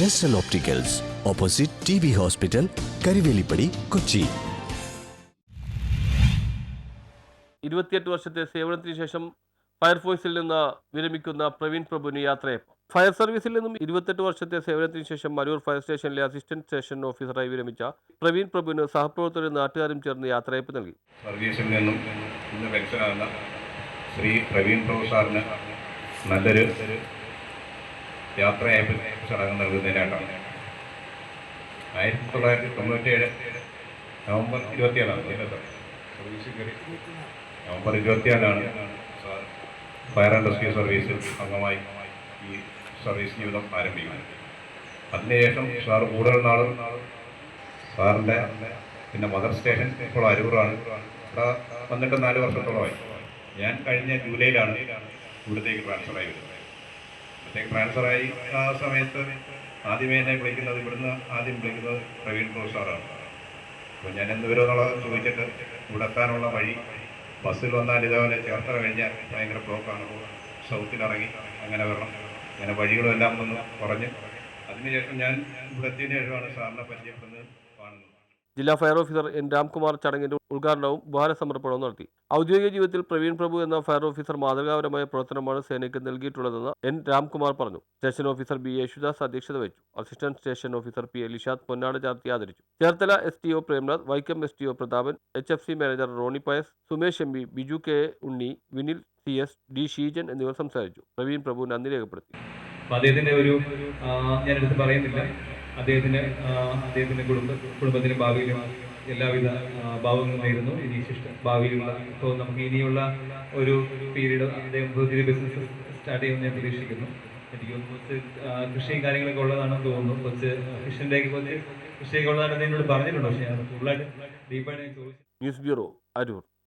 ജസ്റ്റൽ opticals opposite T B hospital Karivelippady Kochi ഇരുപത്തിയെട്ട് വർഷത്തെ സേവനത്തിന് ശേഷം ഫയർഫോഴ്സിൽ നിന്ന് വിരമിക്കുന്ന പ്രവീൺ പ്രഭുവിന് യാത്രയപ്പം. ഫയർ സർവീസിൽ നിന്നും ഇരുപത്തെട്ട് വർഷത്തെ സേവനത്തിന് ശേഷം മരൂർ ഫയർ സ്റ്റേഷനിലെ അസിസ്റ്റന്റ് സ്റ്റേഷൻ ഓഫീസറായി വിരമിച്ച പ്രവീൺ പ്രഭുവിന് സഹപ്രവർത്തകരും നാട്ടുകാരും ചേർന്ന് യാത്രയപ്പ് നൽകി. സർവീസിൽ നിന്നും ഇന്ന് ശ്രീ പ്രവീൺ പ്രഭു സാറിന് നല്ലൊരു യാത്രയയപ്പ് ചടങ്ങ് നൽകുന്നതിനായിട്ടാണ് ആയിരത്തി തൊള്ളായിരത്തി തൊണ്ണൂറ്റേഴ് നവംബർ ഇരുപത്തിയേഴാണ് നവംബർ ഇരുപത്തിയേഴാണ് ഫയർ ആൻഡ് റെസ്ക്യൂ സർവീസിൽ അംഗമായി ഈ സർവീസ് ജീവിതം ആരംഭിക്കുന്നത്. അതിനുശേഷം സാർ കൂടുതൽ നാളും സാറിന്റെ പിന്നെ മദർ സ്റ്റേഷൻ ഇപ്പോൾ അരൂറാണ്. ഇവിടെ വന്നിട്ട് നാല് വർഷത്തോളമായി. ഞാൻ കഴിഞ്ഞ ജൂലൈയിലാണ് ഇവിടത്തേക്ക് ട്രാൻസ്ഫർ ആയി വരുന്നത്. ട്രാൻസ്ഫറായി ആ സമയത്ത് ആദ്യമേ എന്നെ വിളിക്കുന്നത് ഇവിടുന്ന് ആദ്യം വിളിക്കുന്നത് പ്രവീൺ ബോസ് സാറാണ്. അപ്പോൾ ഞാൻ എന്ത് വരുമെന്നുള്ളത് ചോദിച്ചിട്ട് ഇവിടെ എത്താനുള്ള വഴി ബസ്സിൽ വന്നാൽ ഇതേപോലെ ചേർത്തല കഴിഞ്ഞാൽ ഭയങ്കര ബ്ലോക്കാണ്. സൗത്തിലിറങ്ങി അങ്ങനെ വരണം. അങ്ങനെ വഴികളും എല്ലാം ഒന്ന് പറഞ്ഞ്. അതിനുശേഷം ഞാൻ ഇവിടെ എത്തിയതിനു ശേഷമാണ് സാറിനെ പരിചയപ്പെടുന്നത് കാണുന്നത്. ജില്ലാ ഫയർ ഓഫീസർ എൻ രാംകുമാർ ചടങ്ങിന്റെ ഉദ്ഘാടനവും ഭാര സമർപ്പണവും നടത്തി. ഔദ്യോഗിക ജീവിതത്തിൽ പ്രവീൺ പ്രഭു എന്ന ഫയർ ഓഫീസർ മാതൃകാപരമായ പ്രവർത്തനമാണ് സേനയ്ക്ക് നൽകിയിട്ടുള്ളതെന്ന് എൻ രാംകുമാർ പറഞ്ഞു. സ്റ്റേഷൻ ഓഫീസർ ബി യേശുദാസ് അധ്യക്ഷത വഹിച്ചു. Assistant station officer P Elishad പൊന്നാട് ചാർത്തി ആദരിച്ചു. Cherthala S T O Premnath Vaikom S T O Prathapan H F C manager Roni Pius Sumesh M B Biju K Unni Vinil C S D Sheejan എന്നിവർ സംസാരിച്ചു. പ്രവീൺ പ്രഭു നന്ദി രേഖപ്പെടുത്തി. അദ്ദേഹത്തിന്റെ ഒരു ഞാൻ ഞാനെടുത്ത് പറയുന്നില്ല. അദ്ദേഹത്തിന്റെ അദ്ദേഹത്തിന്റെ കുടുംബ കുടുംബത്തിന്റെ ഭാവിയിലും എല്ലാവിധ ഭാവങ്ങളും നേരുന്നു ഇനി ശിഷ്ട. ഭാവിയിലുള്ള ഇപ്പോൾ നമുക്ക് ഇനിയുള്ള ഒരു പീരീഡ് അദ്ദേഹം പുതിയ ബിസിനസ് സ്റ്റാർട്ട് ചെയ്യുമെന്ന് ഞാൻ പ്രതീക്ഷിക്കുന്നു. എനിക്ക് കുറച്ച് കൃഷിയും കാര്യങ്ങളൊക്കെ ഉള്ളതാണെന്ന് തോന്നുന്നു. കുറച്ച് ഫിഷിന്റെ ഒക്കെ കുറച്ച് കൃഷിയൊക്കെ ഉള്ളതാണെന്ന് എന്നോട് പറഞ്ഞിട്ടുണ്ട്. പക്ഷേ ഞാൻ കൂടുതലായിട്ട് ഡീപ്പായിട്ട് ചോദിച്ചു. News bureau Aroor.